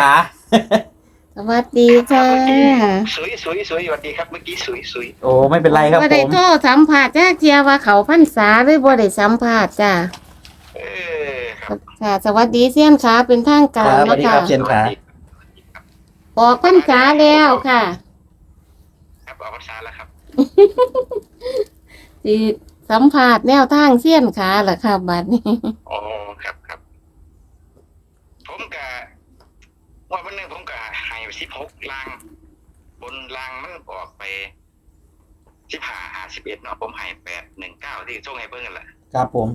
ขา สวัสดีค่ะสวยสวยสวยสวัสดีครับเมื่อกี้สวยสวยโอ้ไม่เป็นไรครับบ่ผได้ม โทรสัมภาษณ์จ้าเทียว่าเขาพรรษาหรือบ่ได้สัมภาษณ์จ้าเออครับค่ะ สวัสดีเซียนขาเป็นทางคการรับสวันะสดีคะครับเชียน ขา ออกพรรษาแล้วค่ะครับออกพรรษาแล้วครับสิสัมภาษณ์แนวทางเซียนขาเหรอค่ะบัดนี้ อ๋อครับครับ ผมกะ ว่าวันหนึงผมกะให้สิบหกลาง บนลางมันออกไปสิบห้าห้าสิบเอ็ดเนาะผมให้แปดหนึ่งเก้าที่ส่งให้เบิ่งกันแหละครับผม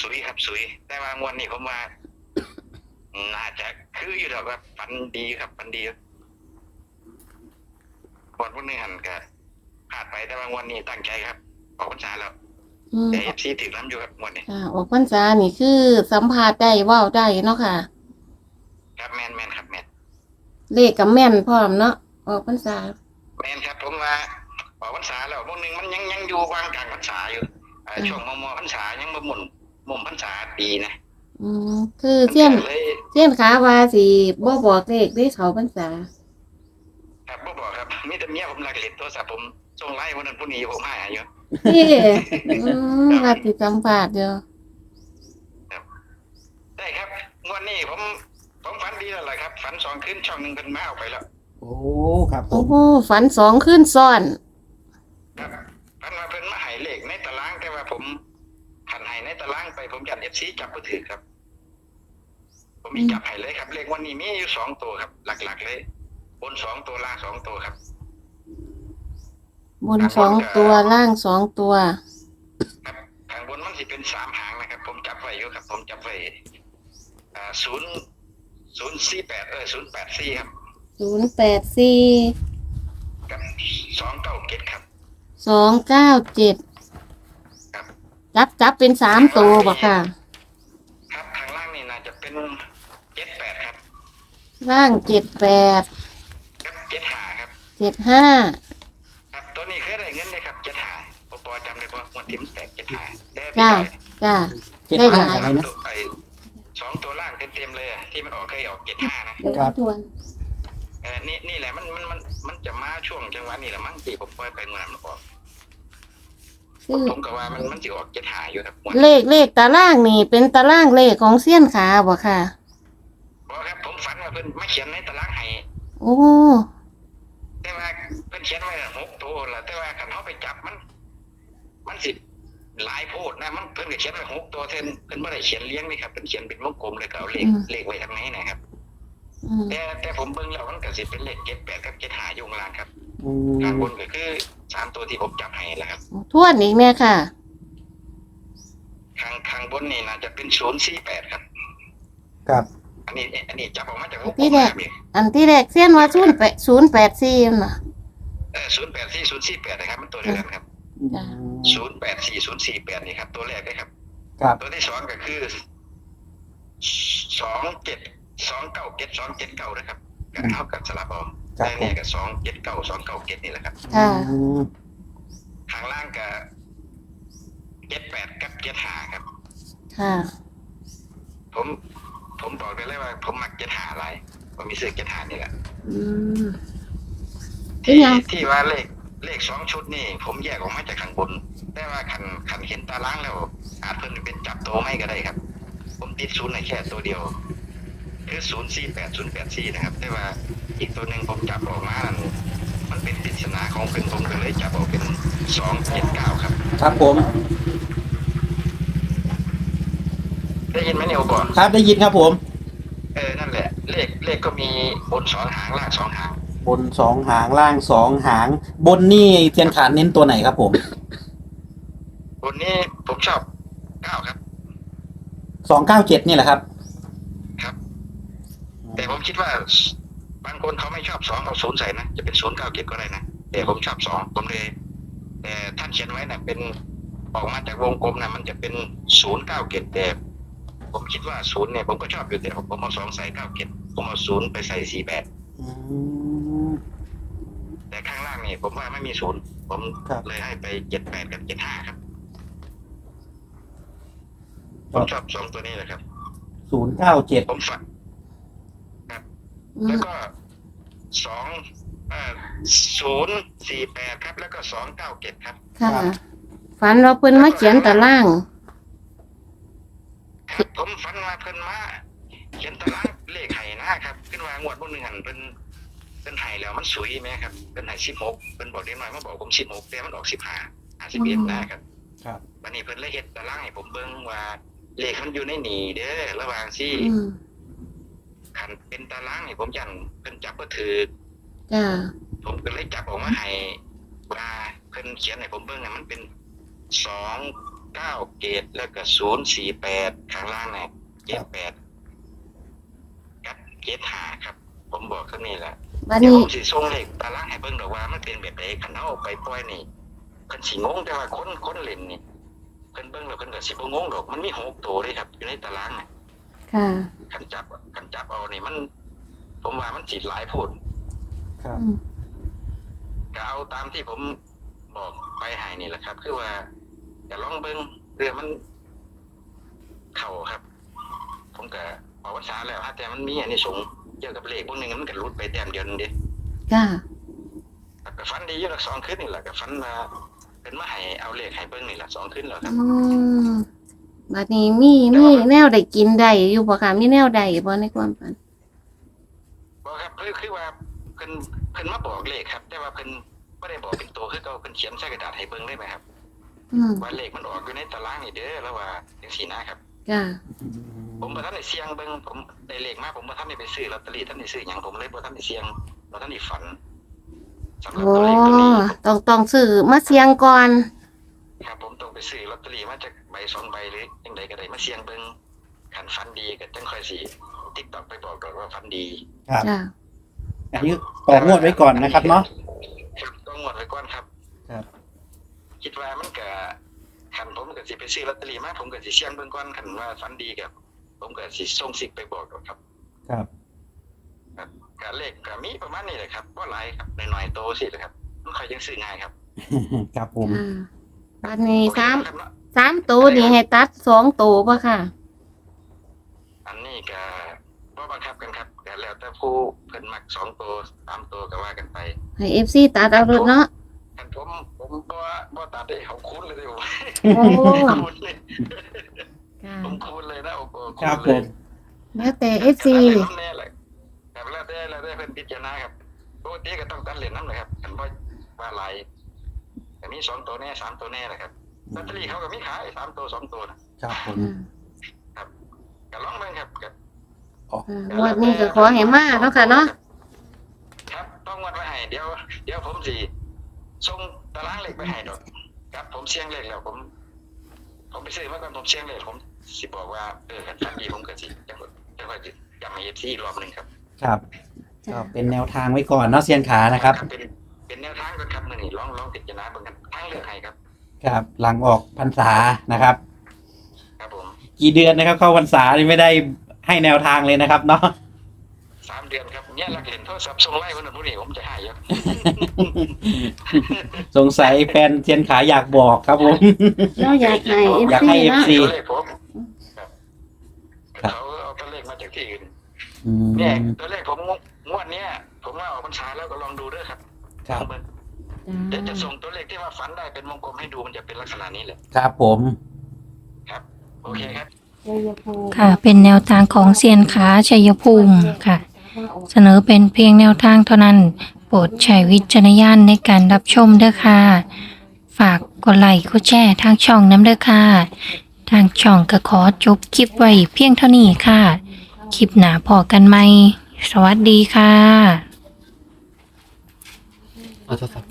สวยครับสวยแต่ว่างวดนี้ผมว่าน่าจะคืออยู่ดอกครับฟันดีครับฟันดีวันวันหนึงหันกะพลาดไปแต่ว่างวดนี้ตั้งใจครับออกพรรษาแล้วอืมแต่เอฟซีถึงน้ำอยู่ครับงวดนี้ค่ะออกพรรษานี่คือสัมภาษณ์ได้เว้าได้เนาะค่ะ ครับแมนแมนครับแมน เลขกับแม่นพร้อมเนาะออกพรรษาแมนครับผมว่าออกพรรษาแล้วพวกหนึ่งมันยังยังอยู่วางกลางพรรษาอยู่อ่าช่วงมมพรรษายังบ่หมุนมุมพรรษาปีนะอืมคือเซียนเลยเซียนขาว่าสิบ่บอกเลขได้เขาพรรษาครับบ่บอกครับมีแต่เมียผมลักเล็ดโทรศัพท์ผมส่งไลน์วันนั้นผู้นี้ผมให้อยู่นี่อืมว่าสิสัมภาษณ์เดียวได้ครับงวดนี้ผมผมฝัน ดีแล้วแหละครับ ฝันสองคืนช่องหนึ่งเป็นมาเอาไปแล้วโอ้ครับผโอ้มโหฝันสองขึ้นซ้อน ครับฝันว่าเพิ่นมาให้เลขในตารางแต่ว่าผมขันให้ในตารางไปผมจัดเอฟซีจับบ่ถือครับ ผมมีจับให้เลยครับ เลขวันนี้มีอยู่สองตัวครับ หลักๆเลยบนสองตัวล่างสองตัวครับ บนสองตัวล่างสองตัว ครับทางบนมันสิเป็นสามหางนะครับ ผมจับไว้อยู่ครับ ผมจับไว้อ่าศูนย์ ศูนย์สี่แปดเออศูนย์แปดสี่ครับศูนย์แปดสี่กับสองเก้าเจ็ดครับ สองเก้าเจ็ดครับ จับจับเป็นสามตัวบ่ค่ะ ครับทางล่างนี่น่าจะเป็นเจ็ดแปดครับล่างเจ็ดแปดครับเจ็ดหาครับ เจ็ดห้าครับตัวนี้เคยได้เงินเลยครับเจ็ดหาปปจำได้ป่ะวันที่มันแตกเจ็ดหาได้จ้าไปจ้า เจ็ดได้ห้าหลายอะไรนะตัวไปสองตัวล่างเต็มๆเลยอะที่มันออก เคยออกเจ็ดห้านะเดี๋ยวครับทวนเออนี่นี่แหละมันมันมันมันจะมาช่วงจังหวะนี้แหละมั้งที่ผมปล่อยไปเมื่อนั้นมันออกคือผมก็ว่ามันมันจะออกเจ็ดหาอยู่ครับงวดเลขเลขตารางนี่ เป็นตารางเลขของเสี้ยนขาบ่ค่ะบอกครับผมฝันว่าเพิ่นมาเขียนในตารางให้โอ้แต่ว่าเพิ่นเขียนไว้น่ะหกตัวละแต่ว่าคันเขาไปจับมัน มันสิหลายโพดนะมันเพิ่นก็เขียนไว้หกตัวเท่นเพิ่นไม่ได้เขียนเลี้ยงนี่ครับเพิ่นเขียนเป็นวงกลมเลยก็เอาเลขเลขไว้ทางไหนนะครับอืม แต่แต่ผมเบิ่งแล้วมันก็สิเป็นเลขเจ็ดแปดกับเจ็ดหาอยู่ข้างล่างครับอืข้างมบนก็คือสามตัวที่ผมจับให้แหละครับทวนอีกแม่ค่ะ ข้างข้างบนนี่น่าจะเป็นศูนย์สี่แปดครับ ครับ อันนี้อันนี้จับออกมาจากวงกลพี่มแดนะกครับนี่อันที่แรกเสี้ยนว่าศูนย์แปดศูนย์แปดสี่น่ะเออศูนย์แปดสี่ศูนย์สี่แปดนะครับมันตัวเดียวกันครับจ้ะศูนย์แปดสี่ศูนย์สี่แปดนี่ครับ ตัวแรกเลยครับครับ ตัวที่สองก็คือสองเจ็ด สองเก้าเจ็ดสองเจ็ดเก้านะครับก็เท่ากับสลับเอาครับแต่เนี่ยก็สองเจ็ดเก้าสองเก้าเจ็ดนี่แหละครับค่ะ อืมข้างล่างก็เจ็ดแปดกับเจ็ดห้าครับ ค่ะ ผมผมบอกได้เลยว่า ผมมักเจ็ดห้าอะไรผมมีซื้อเจ็ดห้านี่แหละอืมที่เป็นยังที่ว่าเลขเลขสองชุดนี่ ผมแยกออกมาจากข้างบน แต่ว่าขันขันเห็นตารางแล้ว อาจเพิ่นเป็นจับตัวไม่ก็ได้ครับ ผมติดศูนย์ในแค่ตัวเดียว คือศูนย์สี่แปดศูนย์แปดสี่นะครับ แต่ว่าอีกตัวหนึ่งผมจับออกมานั่นมันเป็นปริศนาของเพิ่นผมก็เลยจับออกเป็นสองเจ็ดเก้าครับ ครับผม ได้ยินไหมเนี่ยโอบอกครับได้ยินครับผม เออ นั่นแหละ เลขเลขก็มีบนสองหางล่างสองหาง บนสองหางล่างสองหาง บนนี่เทียนขาดเน้นตัวไหนครับผม บนนี้ผมชอบเก้าครับสองเก้าเจ็ดนี่แหละครับครับ แต่ผมคิดว่าบางคนเขาไม่ชอบสองเอาศูนย์ใส่นะ จะเป็นศูนย์เก้าเก็บก็ได้นะ แต่ผมชอบสองผมเลยแต่ท่านเขียนไว้นะเป็นออกมาจากวงกลมนะมันจะเป็นศูนย์เก้าเก็บแต่ผมคิดว่าศูนย์เนี่ยผมก็ชอบอยู่แต่ผมเอาสองใส่เก้าเก็บผมเอาศูนย์ไปใส่สี่แปดอืมแต่ข้างล่างนี่ผมว่าไม่มีศูนย์ผมครับเลยให้ไปเจ็ดแปดกับเจ็ดห้าครับผมชอบสองตัวนี้แหละครับศูนย์เก้าเจ็ดผมฝันครับอื แล้วมก็สองเอ่อศูนย์สี่แปดครับ แล้วก็สองเก้าเจ็ดครับ ค่ะ ฝันเราเพิ่นมาเขียนตาราง ครับผมฝันว่าเพิ่นมาเขียนตารางเลขไห้นะครับ ขึ้นมางวดบนหนึ่งหันเป็นเป็นไห้แล้วมันสวยไหมครับ เป็นไห้สิบหกเป็นบอกเด็กน้อยมาบอกผมสิบหกแต่มันออกสิบห้าห้าสิบเอ็ดนะครับ ครับวันนี้เพิ่นเลยเฮ็ดตารางให้ผมเบิ่งว่าเลขมันอยู่ในนี่เด้อระหว่างที่ อืมคันเป็นตารางนี่ผมยันเพิ่นจับบ่ถือจ้าผมก็เลยจับออกมาให้ว่าเพิ่นเขียนให้ผมเบิ่งน่ะมันเป็นสองเก้าเกตแล้วก็ศูนย์สี่แปดข้างล่างน่ะเกตแปดกับเกตห้าครับ ผมบอกแค่นี้แหละบัดเดี๋ยวนี้ผมสิส่งเลขตารางให้เบิ่งดอกว่ามันเป็นแบบใดคันเอาไปปล่อยนี่เพิ่นสิงงแต่ว่าคนคนเล่นนี่เพิ่นเบิ่งแล้วเพิ่นก็สิบ่งงดอกมันมีหกตัวเด้ครับอยู่ในตารางน่ะ ค่ะคันจับคันจับเอานี่มัน ผมว่ามันสิหลายโพดครับอืมก็เอาตามที่ผมบอกไปให้นี่แหละครับ คือว่าจะลองเบิ่งเรือมัน เข่าครับ ผมก็ออกภาษาแล้วฮะแต่มันมีอันนี้สงส์เกี่ยวกับเลขพวกนึงมันก็รุดไปแต้มเดียวนึงเด้จ้าก็ฟันดีอยู่ละสองขึ้นนี่แหละก็ฟันมาเป็นมาให้เอาเลขให้เบิ่งนี่แหละสองขึ้นแล้วครับ อืม บัดนี้มีมีแนวได้กินได้อยู่บ่ค่ะมีแนวใดบ่ในความฝันบอกครับคือคือว่าเพิ่นเพิ่นมาบอกเลขครับ แต่ว่าเพิ่นไม่ได้บอกเป็นตัวคือเขาเพิ่นเขียนใส่กระดาษให้เบิ่งได้ไหมครับอืมว่าเลขมันออกอยู่ในตารางนี่เด้อแล้วว่าจังซี่นะครับ จ้าผมบ่ทันได้เสี่ยงเบิ่งผมได้เลขมาผมบ่ทันได้ไปซื้อลอตเตอรี่ทันได้ซื้อหยังผมเลยบ่ทันได้เสี่ยงบ่ทันได้ฝันสำหรับโอ้ตัวเลขตัวนี้ต้องต้องซื้อมาเสียงก่อน ครับผมต้องไปซื้อลอตเตอรี่มาจากใบ สองใบหรือจังใดก็ได้มาเสี่ยงเบิ่งคันฝันดีก็จังค่อยสิ TikTok ไปบอกดอกว่าฝันดีครับจ้าอันนี้ต่องวดไว้ก่อนนะครับเนาะ ครับต้องงวดไว้ก่อนครับครับ คิดว่ามันก็คันผมก็สิไปซื้อลอตเตอรี่มาผมก็สิเสี่ยงเบิ่งก่อนคันว่าฝันดีกับผมก็สิส่งสิกไปบอกดอกครับ ครับ การเลขก็มีประมาณนี้แหละครับว่าหลายครับหน่อยๆโตสิแหละครับมันค่อยยังซื้อง่ายครับ ครับผมอ่า บัดนี้สามโอเคครับเนาะสามตัวนี่ให้ตัดสองตัวป่ะค่ะ อันนี้ก็บ่บังคับกันครับแต่แล้วแต่ผู้เพิ่นมักสองตัวสามตัวก็ว่ากันไปให้เอฟซีตัดเอารถเนาะอันผมผมบ่บ่ตัดได้เขาคูณเลยเด้อโอ้คูณเลยค่ะผมคูณเลยนะโอ้โหครับณผเลยมแล้วแต่เอฟซีแล้วแต่แน่แหละครับแล้วแต่แล้วแต่เพิ่นพิจารณาครับปกติก็ต้องตัดเหรียญนำเลยครับคันบ่ว่าหลายแต่ มีสองตัวแน่สามตัวแน่แหละครับลอตเตอรี่เขาก็มีขายสามตัวสองตัวนะครับผมก็ลองเบิ่งครับก็งวดนี้ก็ขอให้มาเนาะค่ะเนาะครับ ต้องวัดไว้ให้เดี๋ยวเดี๋ยวผมสิส่งตารางเลขไปให้ดอกครับ ผมเสียงเลขแล้วผม ผมไปซื้อมาก่อนผมเสียงเลขผมสิบอกว่าเออกันทันทีผมก็สิจังหวะจังหวะสิจำให้ FC อีกรอบหนึงครับครับ ก็เป็นแนวทางไว้ก่อนเนาะเซียนขานะครับ เป็นเป็นแนวทางก่อนครับมื้อนี้ลองลองพิจารณาเบิ่งกันทาง เลือกให้ครับ ครับ หลังออกพรรษานะครับ ครับผมกี่เดือนนะครับ เข้าพรรษานี่ไม่ได้ให้แนวทางเลยนะครับ เนาะสามเดือนครับเนี่ยหลักเหรียญโทรศัพท์ส่งไล่คนนั้นผู้นี้ผมจะให้เยอะสงสัยแฟนเซียนขาอยากบอกครับผม เราอยากให้เอฟอยากซีให้เนาะ FC ตัวเลขผมครับครับ เขาเอาตัวเลขมาจากที่อื่นอืมเนี่ยตัวเลขผมงวดเนี้ยผมว่าออกพรรษาแล้วก็ลองดูด้วยครับครับเดี๋ยวจะส่งตัวเลขที่ว่าฝันได้เป็นวงกลมให้ดูมันจะเป็นลักษณะนี้แหละครับผม ครับ โอเคครับ ค่ะ เป็นแนวทางของเซียนขาชัยภูมิค่ะ เสนอเป็นเพียงแนวทางเท่านั้น โปรดใช้วิจารณญาณในการรับชมเด้อค่ะ ฝากกดไลค์กดแชร์ทางช่องน้ำเด้อค่ะ ทางช่องก็ขอจบคลิปไว้เพียงเท่านี้ค่ะ คลิปหนาพอกันไหม สวัสดีค่ะ เอาโทรศัพท์